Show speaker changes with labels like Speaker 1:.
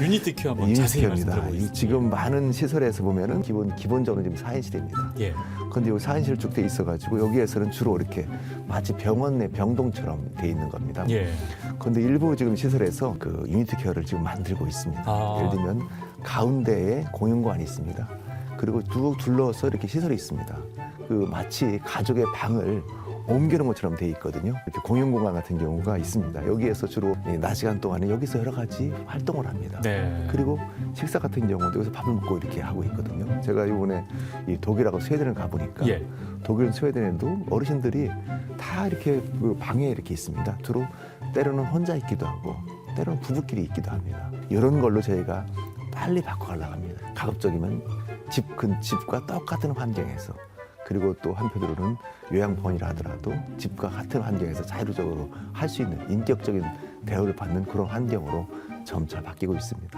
Speaker 1: 유니티 큐 한번 자세히 말씀드려보겠습니다.
Speaker 2: 지금 많은 시설에서 보면은 기본 기본적으로 지금 4인실입니다.
Speaker 1: 예.
Speaker 2: 근데 이 4인실 쭉 돼 있어가지고 여기에서는 주로 이렇게 마치 병원 내 병동처럼 돼 있는 겁니다.
Speaker 1: 예.
Speaker 2: 근데 일부 지금 시설에서 그 유니티 케어를 지금 만들고 있습니다.
Speaker 1: 아.
Speaker 2: 예를 들면 가운데에 공용관이 있습니다. 그리고 두 둘러서 이렇게 시설이 있습니다. 그 마치 가족의 방을 옮기는 것처럼 돼 있거든요. 이렇게 공용 공간 같은 경우가 있습니다. 여기에서 주로 이낮 시간 동안에 여기서 여러 가지 활동을 합니다.
Speaker 1: 네.
Speaker 2: 그리고 식사 같은 경우도 여기서 밥을 먹고 이렇게 하고 있거든요. 제가 이번에 이 독일하고 스웨덴을 가보니까
Speaker 1: 예.
Speaker 2: 독일, 스웨덴에도 어르신들이 다 이렇게 그 방에 이렇게 있습니다. 주로 때로는 혼자 있기도 하고 때로는 부부끼리 있기도 합니다. 이런 걸로 저희가 빨리 바꿔가려고 합니다. 가급적이면 집 근 집과 똑같은 환경에서 그리고 또 한편으로는 요양병원이라 하더라도 집과 같은 환경에서 자유적으로 할 수 있는 인격적인 대우를 받는 그런 환경으로 점차 바뀌고 있습니다.